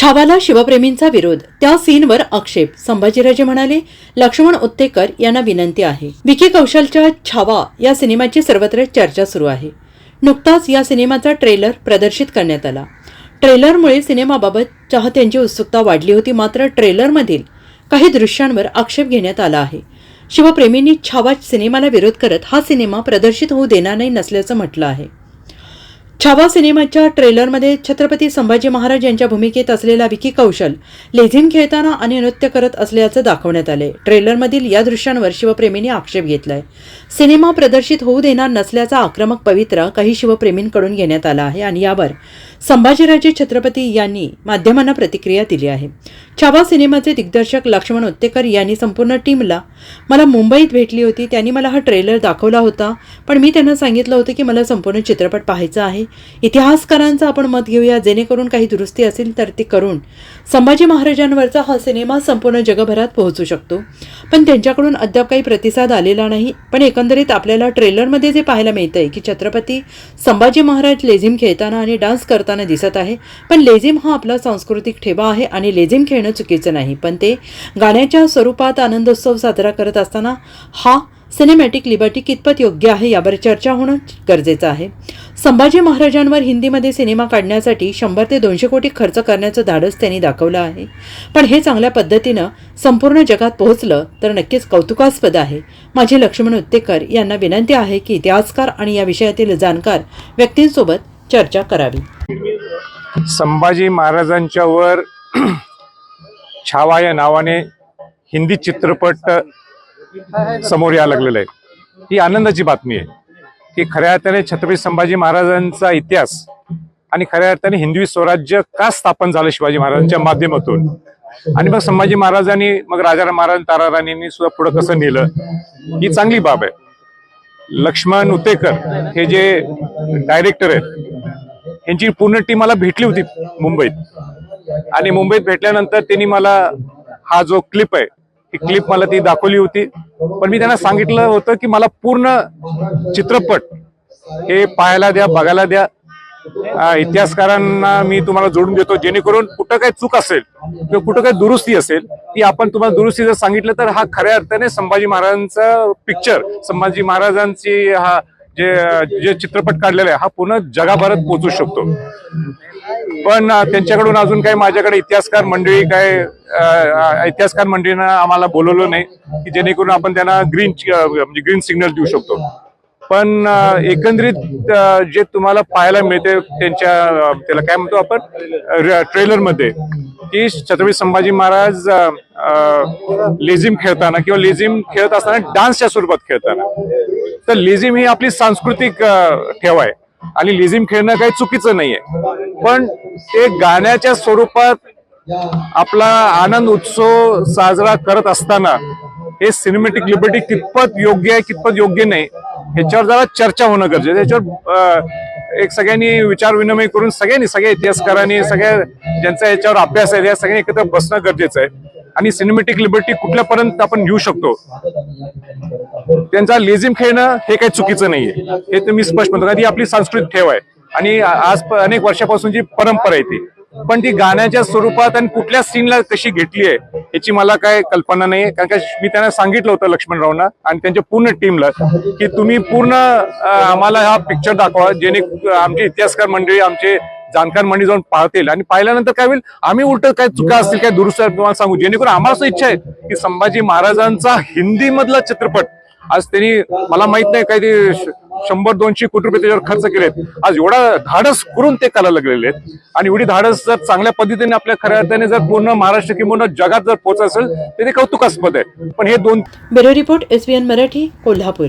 छावाला शिवप्रेमींचा विरोध. त्या सीनवर आक्षेप. संभाजीराजे म्हणाले लक्ष्मण उत्तेकर यांना विनंती आहे. विकी कौशलच्या छावा या सिनेमाची सर्वत्र चर्चा सुरू आहे. नुकताच या सिनेमाचा ट्रेलर प्रदर्शित करण्यात आला. ट्रेलरमुळे सिनेमाबाबत चाहत्यांची उत्सुकता वाढली होती मात्र ट्रेलरमधील काही दृश्यांवर आक्षेप घेण्यात आला आहे. शिवप्रेमींनी छावा सिनेमाला विरोध करत हा सिनेमा प्रदर्शित होऊ देणार नाही नसल्याचं म्हटलं आहे. छावा सिनेमाच्या ट्रेलरमध्ये छत्रपती संभाजी महाराज यांच्या भूमिकेत असलेला विकी कौशल लेझिम खेळताना आणि नृत्य करत असल्याचं दाखवण्यात आले ट्रेलरमधील या दृश्यांवर शिवप्रेमींनी आक्षेप घेतलाय. सिनेमा प्रदर्शित होऊ देणार नसल्याचा आक्रमक पवित्रा काही शिवप्रेमींकडून घेण्यात आला आहे आणि यावर संभाजीराजे छत्रपती यांनी माध्यमांना प्रतिक्रिया दिली आहे. छावा सिनेमाचे दिग्दर्शक लक्ष्मण उत्तेकर यांनी संपूर्ण टीमला मला मुंबईत भेटली होती त्यांनी मला हा ट्रेलर दाखवला होता पण मी त्यांना सांगितलं होतं की मला संपूर्ण चित्रपट पाहायचा आहे. इतिहासकारांचं आपण मत घेऊया जेणेकरून काही दुरुस्ती असेल तर ती करून संभाजी महाराजांवरचा हा सिनेमा संपूर्ण जगभरात पोहोचू शकतो. पण त्यांच्याकडून अद्याप काही प्रतिसाद आलेला नाही. पण एकंदरीत आपल्याला ट्रेलरमध्ये जे पाहायला मिळतं आहे की छत्रपती संभाजी महाराज लेझिम खेळताना आणि डान्स करताना दिसत आहे पण लेझिम हा आपला सांस्कृतिक ठेवा आहे आणि लेझिम खेळणं चुकीचं नाही. पण ते गाण्याच्या स्वरूपात आनंदोत्सव साजरा करत असताना हा सिनेमॅटिक लिबर्टी कितपत योग्य आहे यावर चर्चा होणं गरजेचं आहे. संभाजी महाराजांवर हिंदीमध्ये सिनेमा काढण्यासाठी शंभर ते दोनशे कोटी खर्च करण्याचं धाडस त्यांनी दाखवलं आहे. पण हे चांगल्या पद्धतीनं संपूर्ण जगात पोहोचलं तर नक्कीच कौतुकास्पद आहे. माझे लक्ष्मण उत्तेकर यांना विनंती आहे की इतिहासकार आणि या विषयातील जाणकार व्यक्तींसोबत चर्चा करावी. संभाजी महाराजांच्यावर छावा या नावाने हिंदी चित्रपट समोर यायला लागलेला आहे. ही आनंदाची बातमी आहे की खऱ्या अर्थाने छत्रपती संभाजी महाराजांचा इतिहास आणि खऱ्या अर्थाने हिंदवी स्वराज्य का स्थापन झालं शिवाजी महाराजांच्या माध्यमातून? आणि मग संभाजी महाराजांनी मग राजा महाराज ताराराणींनी सुद्धा पुढं कसं नेलं? ही चांगली बाब आहे. लक्ष्मण उतेकर हे जे डायरेक्टर आहेत यांची पूर्ण टीम मला भेटली होती मुंबईत. आणि मुंबईत भेटल्यानंतर त्यांनी मला हा जो क्लिप आहे ही क्लिप मला ती दाखवली होती. पण मी त्यांना सांगितलं होतं की मला पूर्ण चित्रपट हे पाहायला द्या बघायला द्या. इतिहासकारांना मी तुम्हाला जोडून देतो. जेणेकरून कुठं काही चूक असेल किंवा कुठं काही दुरुस्ती असेल ती आपण तुम्हाला दुरुस्ती जर सांगितलं तर हा खऱ्या अर्थाने संभाजी महाराजांचा पिक्चर संभाजी महाराजांची हा जे जे चित्रपट काढलेला आहे हा पूर्ण जगाभरात पोहोचू शकतो. पण त्यांच्याकडून अजून काही माझ्याकडे इतिहासकार मंडळी काय इतिहासकार मंडळीनं आम्हाला बोलवलं नाही की जेणेकरून आपण त्यांना ग्रीन म्हणजे ग्रीन सिग्नल देऊ शकतो. पण एकंदरीत जे तुम्हाला पाहायला मिळते त्यांच्या त्याला काय म्हणतो आपण ट्रेलरमध्ये की छत्रपती संभाजी महाराज लेझिम खेळताना किंवा लेझिम खेळत असताना डान्सच्या स्वरूपात खेळताना. तर लेझिम ही आपली सांस्कृतिक ठेव आहे. आणि लेझिम खेळणं काही चुकीचं नाहीये. पण ते गाण्याच्या स्वरूपात आपला आनंद उत्सव साजरा करत असताना हे सिनेमॅटिक लिबर्टी कितपत योग्य आहे कितपत योग्य नाही ह्याच्यावर जरा चर्चा होणं गरजेचं आहे. याच्यावर एक सगळ्यांनी विचार विनिमय करून सगळ्यांनी सगळ्या इतिहासकारांनी सगळ्या ज्यांचा याच्यावर अभ्यास आहे या सगळ्यांनी एकत्र बसणं गरजेचं आहे. आणि सिनेमॅटिक लिबर्टी कुठल्यापर्यंत आपण घेऊ शकतो? त्यांचा लेझिम खेळणं हे काही चुकीचं नाहीये. हे तर मी स्पष्ट म्हणतो. कारण ती आपली सांस्कृतिक ठेव आहे. आणि आज अनेक वर्षापासून जी परंपरा आहे ती. पण ती गाण्याच्या स्वरूपात आणि कुठल्या सीनला कशी घेतली आहे याची मला काय कल्पना नाही कारण का मी त्यांना सांगितलं होतं लक्ष्मणरावना आणि त्यांच्या पूर्ण टीमला की तुम्ही पूर्ण आम्हाला हा पिक्चर दाखवा. जेणे आमचे इतिहासकार मंडळी आमचे जाणकार मंडळी जाऊन पाहतील. आणि पाहिल्यानंतर काय होईल? आम्ही उलट काय चुका असतील काय दुरुस्त तुम्हाला सांगू. जेणेकरून आम्हाला असं इच्छा आहे की संभाजी महाराजांचा हिंदी मधला चित्रपट आज त्यांनी मला माहीत नाही काही शंभर दोनशे कोटी रुपये त्याच्यावर खर्च केलेत आज एवढा धाडस करून ते करायला लागलेले आहेत. आणि एवढी धाडस जर चांगल्या पद्धतीने आपल्या खऱ्या अर्थाने जर पूर्ण महाराष्ट्र किंवा जगात जर पोहोचत असेल तर ते कौतुकास्पद आहे. पण हे दोन bureau report S Marathi Kolhapur.